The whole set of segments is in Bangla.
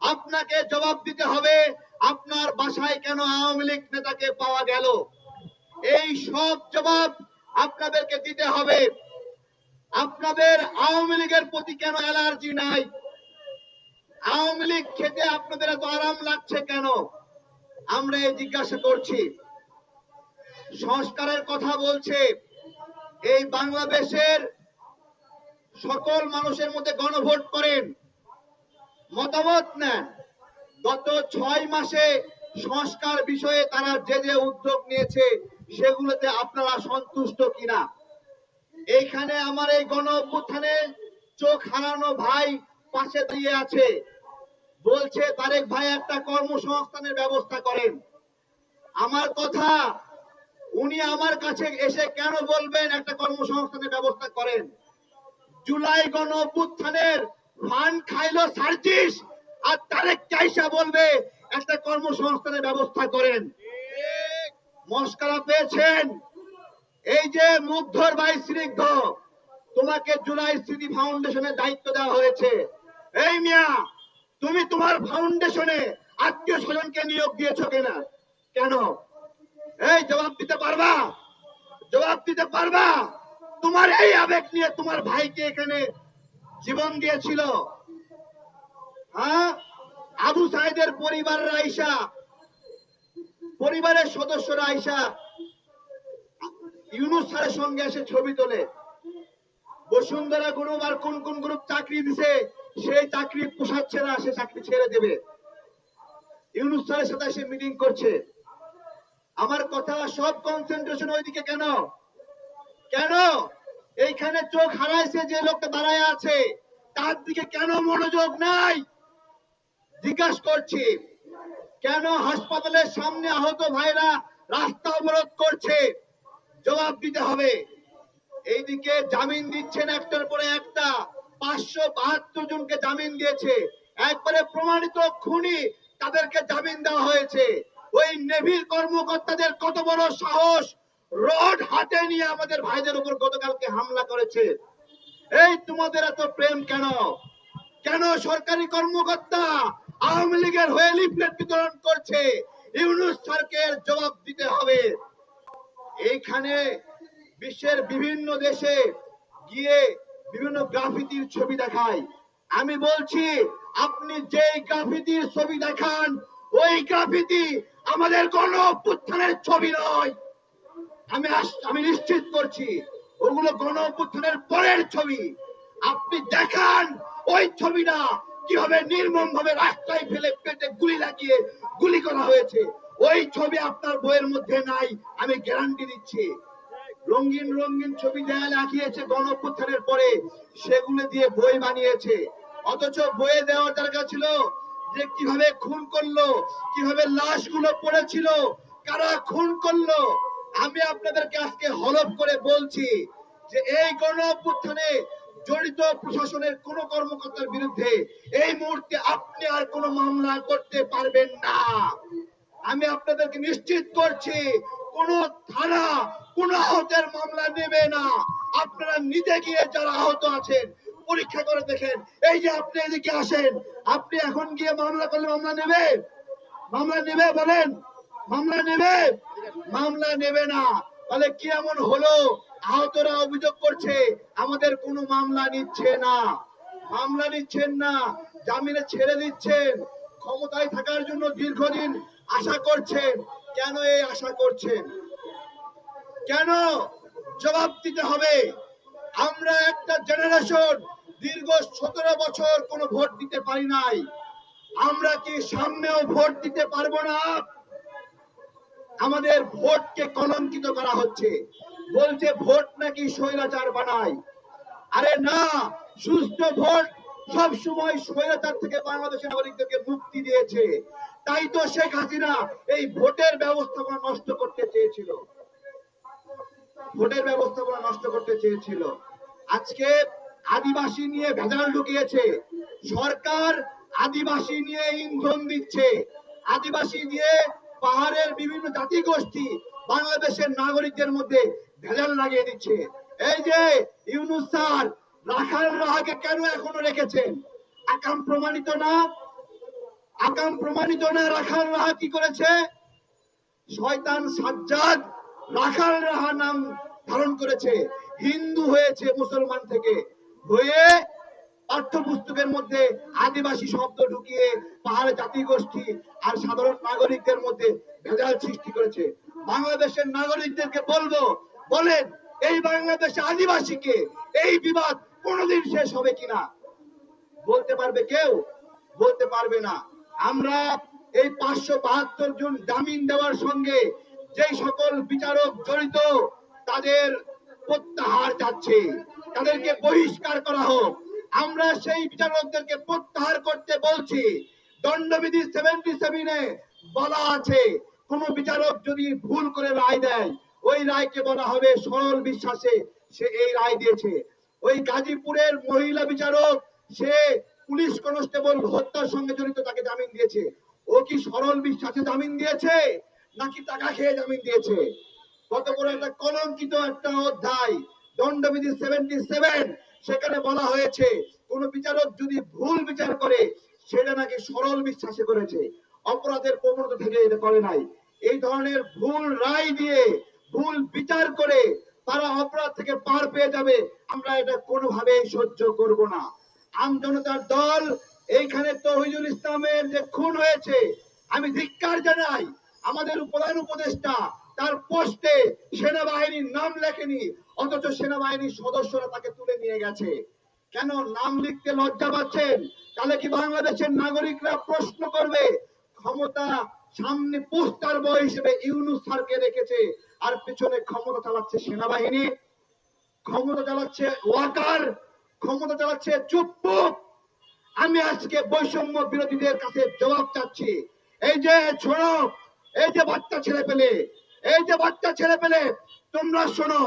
আপনাকে জবাব দিতে হবে, আপনার বাসায় কেন আওয়ামী লীগ নেতাকে পাওয়া গেল? এই সব জবাব আপনাদেরকে দিতে হবে। আপনাদের আওয়ামী লীগের প্রতি কেন অ্যালার্জি নাই? আওয়ামী লীগ খেতে আপনাদের এত আরাম লাগছে কেন? আমরা এই জিজ্ঞাসা করছি। সংস্কারের কথা বলছে। এই বাংলাদেশের সকল মানুষের মধ্যে গণভোট করেন। মতামত নেন। গত ছয় মাসে সংস্কার বিষয়ে তারা যে যে উদ্যোগ নিয়েছে, সেগুলোতে আপনারা সন্তুষ্ট কিনা? এইখানে আমার এই গণ অভ্যুত্থানে চোখ হারানো ভাই পাশে দাঁড়িয়ে আছে। বলছে, তারেক ভাই একটা কর্মসংস্থানের ব্যবস্থা করেন। আমার কথা উনি আমার কাছে এসে কেন বলবেন একটা কর্মসংস্থানের ব্যবস্থা করেন? জুলাই গণ অভ্যুত্থানের খাইলো সার্জিস, আর বলবে, একটা কর্মসংস্থানের ব্যবস্থা করেন। মস্কারা পেয়েছেন। এই যে মুগ্ধর স্নিগ্ধ, তোমাকে জুলাই স্মৃতি ফাউন্ডেশনের দায়িত্ব দেওয়া হয়েছে। এই মিয়া, তুমি তোমার ফাউন্ডেশনে আত্মীয় স্বজনকে নিয়োগ দিয়েছ কিনা? কেন? এই জবাব দিতে পারবা? জবাব দিতে পারবা? তোমার এই আবেগ নিয়ে তোমার ভাইকে এখানে জীবন দিয়েছিল। হ্যাঁ? আবু সাইদের পরিবারের আইসা পরিবারের সদস্যরা আইসা ইউনুস স্যারের সঙ্গে এসে ছবি তোলে। বসুন্ধরা গ্রুপ আর কোন কোন গ্রুপ চাকরি দিছে, সেই চাকরি পোষাচ্ছে না, সে চাকরি ছেড়ে দেবে। ইউনুস স্যারের সাথে এসে মিটিং করছে। আমার কথা সব কনসেন্ট্রেশন ওইদিকে কেন? কেন? এইখানে চোখ হারাইছে যে লোকটা দাঁড়ায় আছে, তার দিকে কেন মনোযোগ নাই? জিজ্ঞাসা করছি, কেন হাসপাতালের সামনে আহত ভাইরা রাস্তা অবরোধ করছে? জবাব দিতে হবে। এইদিকে জামিন দিচ্ছেন একটার পরে একটা, পাঁচশো বাহাত্তর জনকে জামিন দিয়েছে। একবারে প্রমাণিত খুনি তাদেরকে জামিন দেওয়া হয়েছে। ওই নেভির কর্মকর্তাদের কত বড় সাহস? রড হাতে নিয়ে আমাদের ভাইদের উপর গতকালকে হামলা করেছে। এই তোমাদের এত প্রেম কেন? কেন সরকারি কর্মকর্তা আওয়ামী লীগের হয়ে লিফলেট বিতরণ করছে? ইউনুস স্যারকে এর জবাব দিতে হবে। এইখানে বিশ্বের বিভিন্ন দেশে গিয়ে বিভিন্ন গ্রাফিতির ছবি দেখায়। আমি বলছি, আপনি যেই গ্রাফিতির ছবি দেখান, ওই গ্রাফিতি আমাদের গণ অভ্যুত্থানের ছবি নয়। আমি আমি নিশ্চিত করছি ওগুলো গণ অভ্যুত্থানের পরের ছবি। আপনি দেখান ওই ছবিটা কীভাবে নির্মম ভাবে রাস্তায় ফেলে পেটে গুলি লাগিয়ে গুলি করা হয়েছে। ওই ছবি আপনার বইয়ের মধ্যে নাই, আমি গ্যারান্টি দিচ্ছি। রঙিন রঙিন ছবি দেয়ালে আঁকিয়েছে গণ পরে, সেগুলো দিয়ে বই বানিয়েছে। অথচ বইয়ে দেওয়ার দরকার ছিল যে কীভাবে খুন করল, কীভাবে লাশগুলো পড়েছিল, কারা খুন করল। আমি আপনাদেরকে আজকে হলফ করে বলছি যে এই গণ অভ্যুত্থানে জড়িত প্রশাসনের কোন কর্মকর্তার বিরুদ্ধে এই মুহূর্তে আপনি আর কোনো মামলা করতে পারবেন না। আমি আপনাদেরকে নিশ্চিত করছি, কোন থানা, কোন আহতের মামলা নেবে না। আপনারা নিজে গিয়ে যারা আহত আছেন, পরীক্ষা করে দেখেন। এই যে আপনি এদিকে আসেন, আপনি এখন গিয়ে মামলা করলে মামলা নেবে? মামলা নেবে বলেন? মামলা নেবে? মামলা নেবে না। তাহলে কি এমন হলো? আহতরা অভিযোগ করছে, আমাদের কোনো মামলা নিচ্ছে না। মামলা নিচ্ছেন না, জামিনে ছেড়ে দিচ্ছেন। ক্ষমতায় থাকার জন্য দীর্ঘদিন আশা করছেন। কেন এই আশা করছেন? কেন জবাব দিতে হবে? আমরা একটা জেনারেশন দীর্ঘ সতেরো বছর কোনো ভোট দিতে পারি নাই। আমরা কি সামনেও ভোট দিতে পারব না? আমাদের ভোটকে কলঙ্কিত করা হচ্ছে। বলছে, ভোট নাকি স্বৈরাচার বানায়? আরে না সুস্থ ভোট সব সময় স্বৈরাচার থেকে বাংলাদেশের নাগরিকদেরকে মুক্তি দিয়েছে। তাই তো শেখ হাসিনা এই ভোটের ব্যবস্থাপনা নষ্ট করতে চেয়েছিল। ভোটের ব্যবস্থাপনা নষ্ট করতে চেয়েছিল। আজকে আদিবাসী নিয়ে ভেজাল ঢুকিয়েছে। সরকার আদিবাসী নিয়ে ইন্ধন দিচ্ছে। আদিবাসী দিয়ে পাহাড়ের বিভিন্ন জাতি গোষ্ঠী বাংলাদেশের নাগরিকদের মধ্যে ভেজাল লাগিয়ে দিচ্ছে। এই যে ইউনুস স্যার, রাখাল রাহাকে কেন এখনও রেখেছেন? আকাম প্রমাণিত না? আকাম প্রমাণিত না রাখাল রাহা কি করেছে? শয়তান সাজ্জাদ রাখাল রাহা নাম ধারণ করেছে। হিন্দু হয়েছে মুসলমান থেকে। হয়ে পাঠ্যপুস্তকের মধ্যে আদিবাসী শব্দ ঢুকিয়ে পাহাড় জাতি গোষ্ঠী আর সাধারণ নাগরিকদের মধ্যে ভেজাল সৃষ্টি করেছে। বাংলাদেশের নাগরিকদেরকে বলব, বলেন, এই বাংলাদেশে আদিবাসীকে এই বিবাদ কোনোদিন শেষ হবে কিনা? বলতে পারবে কেউ? বলতে পারবে না। আমরা এই পাঁচশো বাহাত্তর জন জামিন দেওয়ার সঙ্গে যেই সকল বিচারক জড়িত, তাদের প্রত্যাহার যাচ্ছে। তাদেরকে বহিষ্কার করা হোক। আমরা সেই বিচারকদেরকে প্রত্যাহার করতে বলছি। দণ্ডবিধি সেভেন্টি সেভেনে বলা আছে, কোন বিচারক যদি ভুল করে রায় দেয়, ওই রায়কে বলা হবে সরল বিশ্বাসে সে এই রায় দিয়েছে। ওই গাজীপুরের মহিলা বিচারক, সে পুলিশ কনস্টেবল হত্যার সঙ্গে জড়িত, তাকে জামিন দিয়েছে। ও কি সরল বিশ্বাসে জামিন দিয়েছে, নাকি টাকা খেয়ে জামিন দিয়েছে? কত বড় একটা কলঙ্কিত একটা অধ্যায়। দণ্ডবিধি সেভেন্টি সেভেন সেখানে বলা হয়েছে, কোন বিচারক যদি ভুল বিচার করে, সেটা নাকি সরল বিশ্বাসে করেছে। অপরাধের প্রবণতা থেকে এটা করে নাই। এই ধরনের ভুল রায় দিয়ে, ভুল বিচার করে তারা অপরাধ থেকে পার পেয়ে যাবে, আমরা এটা কোনোভাবেই সহ্য করব না। আম জনতার দল, এইখানে তহিদুল ইসলামের যে খুন হয়েছে, আমি ধিক্কার জানাই, আমাদের প্রধান উপদেষ্টা তার পোস্টে সেনাবাহিনীর নাম লেখেনি, অথচ সেনাবাহিনীর সদস্যরা তাকে তুলে নিয়ে গেছে। কেন নাম লিখতে লজ্জা পাচ্ছেন? তাহলে কি বাংলাদেশের নাগরিকরা প্রশ্ন করবে, ক্ষমতা সামনে পোস্টার বয় হিসেবে ইউনুস স্যারকে রেখেছে, আর পেছনে ক্ষমতা চালাচ্ছে সেনাবাহিনী, ক্ষমতা চালাচ্ছে ওয়াকার, ক্ষমতা চালাচ্ছে চুপ্পু আমি আজকে বৈষম্য বিরোধীদের কাছে জবাব চাচ্ছি। এই যে শোনো এই যে বাচ্চা ছেলে পেলে এই যে বাচ্চা ছেলে পেলে, তোমরা শোনো,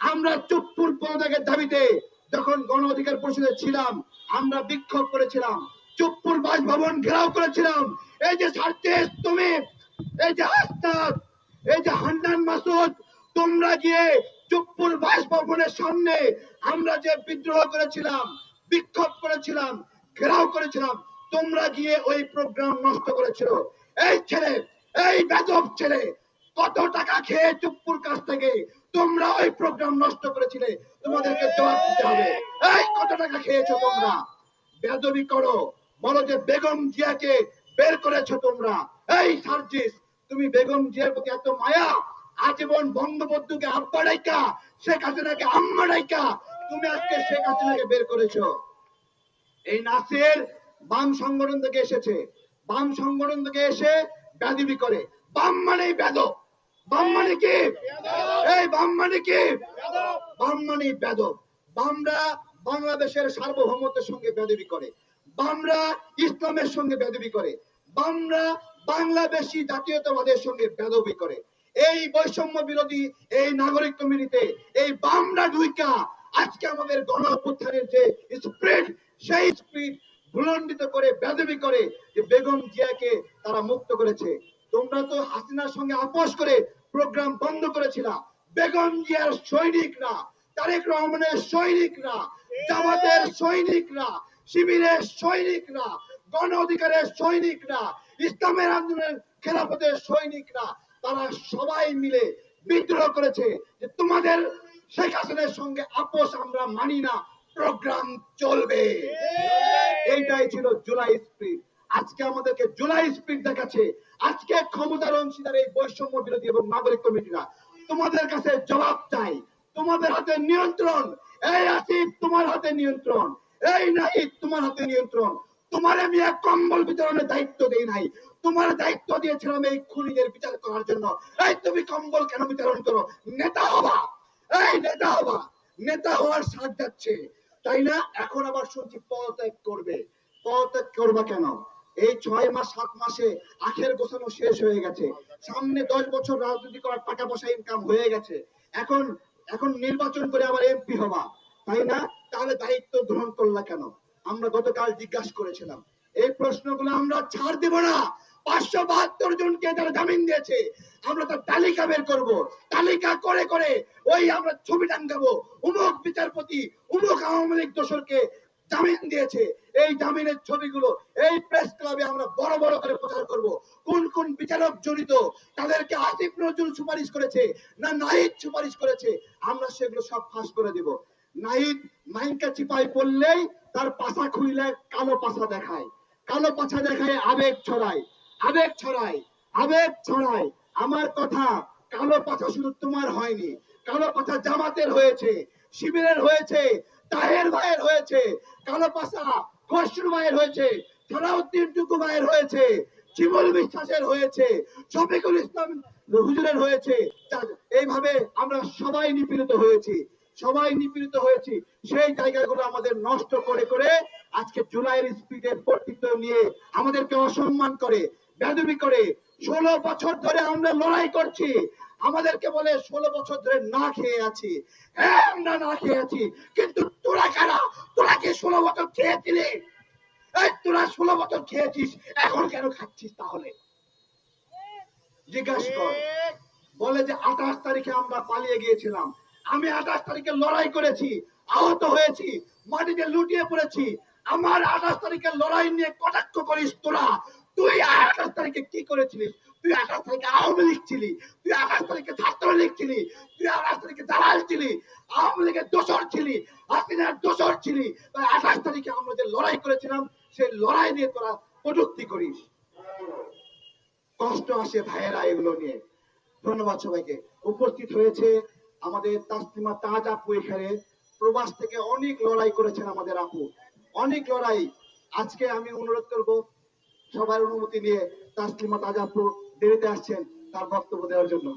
আমরা চুপ্পুর পদত্যাগের দাবিতে যখন গণ অধিকার পরিষদে ছিলাম, আমরা বিক্ষোভ করেছিলাম চুপ্পুর বাসভবন ঘেরাও করেছিলাম। এই যে সার্জেস তুমি, এই যে আস্তাদ এই যে হান্নান মাসুদ, তোমরা গিয়ে চুপ্পুর বাসভবনের সামনে আমরা যে বিদ্রোহ করেছিলাম, বিক্ষোভ করেছিলাম, ঘেরাও করেছিলাম, তোমরা গিয়ে ওই প্রোগ্রাম নষ্ট করেছিল। এই ছেলে, এই বেদব ছেলে কত টাকা খেয়ে চুপ্পুর কাছ থেকে তোমরা ওই প্রোগ্রাম নষ্ট করেছিলে? তোমাদেরকে জবাব দিতে হবে। এই, কত টাকা খেয়েছো তোমরা? বেদবি করো। বলো যে বেগম জিয়াকে বের করেছ তোমরা। এই, সার্জিস, তুমি বেগম জিয়ার প্রতি এত মায়া? আজীবন বঙ্গবন্ধুকে আব্বা ডাইকা, শেখ হাসিনাকে আম্মা ডাইকা, তুমি আজকে শেখ হাসিনাকে বের করেছ। এই নাসির বাম সংগঠন থেকে এসেছে। বাম সংগঠন থেকে এসে ব্যাধিবি করে। বাম মানে বেদ। বাম মানে কি? এই বাম মানে কি? বাম মানে বেদ বামরা বাংলাদেশের সার্বভৌমত্বের সঙ্গে বেদবি করে। বামরা ইসলামের সঙ্গে বেদবি করে। বামরা বাংলাদেশি জাতীয়তাবাদের সঙ্গে বেদবি করে। এই বৈষম্য বিরোধী এই নাগরিক কমিটিতে এই বামরা ঢুইকা আজকে আমাদের গণ অভ্যুত্থানের যে স্প্রিট, সেই স্প্রিট ভুলণ্ডিত করে বেদবি করে যে বেগম জিয়াকে তারা মুক্ত করেছে। তোমরা তো হাসিনার সঙ্গে আপোষ করে প্রোগ্রাম বন্ধ করেছিলা। বেগম জিয়ার সৈনিকরা তারেক রহমানের সৈনিকরা জামাতের সৈনিকরা শিবিরের সৈনিকরা গণ অধিকারের সৈনিকরা ইসলামের আন্দোলনের খেলাফতের সৈনিকরা তারা সবাই মিলে বিদ্রোহ করেছে যে তোমাদের শেখ হাসিনার সঙ্গে আপোষ আমরা মানি না প্রোগ্রাম চলবে। এইটাই ছিল জুলাই স্প্রিট। আজকে আমাদেরকে জুলাই স্প্রিট দেখাচ্ছে। আজকে ক্ষমতার অংশীদার এই বৈষম্য বিরোধী এবং নাগরিক কমিটিরা তোমাদের কাছে জবাব চাই। তোমাদের হাতে নিয়ন্ত্রণ। এই আসিফ তোমার হাতে নিয়ন্ত্রণ। এই নাহিদ তোমার হাতে নিয়ন্ত্রণ। তোমার আমি এক কম্বল বিতরণের দায়িত্ব দেই নাই। তোমার দায়িত্ব দিয়েছিলাম এই খুনিদের বিচার করার জন্য। এই তুমি কম্বল কেন বিতরণ করো? নেতা হবা। এই নেতা হবা। নেতা হওয়ার সাথ যাচ্ছে। তাই না? এখন আবার শুনছি পদত্যাগ করবে। পদত্যাগ করবা কেন? এই ছয় মাস, সাত মাসে আখের গোছানো শেষ হয়ে গেছে। সামনে দশ বছর রাজনীতি করার টাকা পয়সা ইনকাম হয়ে গেছে। এখন এখন নির্বাচন করে আবার এমপি হবা। তাই না? তাহলে দায়িত্ব গ্রহণ করলা কেন? আমরা গতকাল জিজ্ঞাসা করেছিলাম। এই প্রশ্নগুলো আমরা ছাড় দেব না। পাঁচশো বাহাত্তর জনকে যারা জামিন দিয়েছে। আমরা তার তালিকা বের করব। তালিকা করে করে ওই আমরা ছবি টাঙ্গাবো উমুক বিচারপতি, উমুক আওয়ামী লীগ দোসরকে জামিন দিয়েছে। এই জামিনের ছবিগুলো, এই প্রেস ক্লাবে আমরা বড় বড় করে প্রচার করব। কোন কোন বিচারক জড়িত, তাদেরকে আসিফ নজরুল সুপারিশ করেছে না নাহিদ সুপারিশ করেছে, আমরা সেগুলো সব ফাঁস করে দেব। নাহিদ মাইনকা চিপাই পড়লেই তার পাশা খুইলে কালো পাশা দেখায়। কালো পাছা দেখায়, আবেগ ছড়ায়। আবেগ ছড়ায় আবেগ ছড়ায়। আমার কথা, কালো পাছা শুধু তোমার হয়নি। কালো পাছা জামাতের হয়েছে, শিবিরের হয়েছে তাহের ভাইয়ের হয়েছে কালো পাশা খসরু ভাইয়ের হয়েছে, সালাউদ্দিন টুকু ভাইয়ের হয়েছে শিবল বিশ্বাসের হয়েছে, শফিকুল ইসলাম হুজুরের হয়েছে। এইভাবে আমরা সবাই নিপীড়িত হয়েছি, সবাই নিপীড়িত হয়েছি। সেই জায়গাগুলো আমাদের নষ্ট করে করে আজকে জুলাইয়ের স্পিডের কর্তৃত্ব নিয়ে আমাদেরকে অসম্মান করে, বেদবি করে, ষোলো বছর ধরে আমরা লড়াই করছি। আমাদেরকে বলে ষোলো বছর ধরে না খেয়ে আছি। হ্যাঁ আমরা না খেয়ে আছি, কিন্তু তোরা কারা? তোরা কি ষোলো বছর খেয়েছিলি এই, তোরা ষোলো বছর খেয়েছিস, এখন কেন খাচ্ছিস তাহলে? জিজ্ঞাসা কর। বলে যে, আঠাশ তারিখে আমরা পালিয়ে গিয়েছিলাম। আমি আঠাশ তারিখে লড়াই করেছি, আহত হয়েছি, মাটিতে লুটিয়ে পড়েছি। আমার আঠাশ তারিখে লড়াই নিয়ে কটাক্ষ করিস তোরা? তুই আঠাশ তারিখে কি করেছিলিস? তুই আঠাশ তারিখে আওয়ামী লীগ ছিলি, তুই আঠাশ তারিখে ছাত্র লীগ ছিলি, তুই আঠাশ তারিখে দালাল ছিলি, আওয়ামী লীগের ছিলি ছিলি, তাই আঠাশ তারিখে আমরা যে লড়াই করেছিলাম, সেই লড়াই নিয়ে তোরা করিস। কষ্ট আসে ভাইয়েরা এগুলো নিয়ে। ধন্যবাদ সবাইকে। উপস্থিত হয়েছে আমাদের তাসলিমা তাজ আপু এখানে। প্রবাস থেকে অনেক লড়াই করেছেন আমাদের আপু। অনেক লড়াই। আজকে আমি অনুরোধ করব সবার অনুমতি নিয়ে তাসলিমা তাজ আপু দেরিতে আসছেন তার বক্তব্য দেওয়ার জন্য।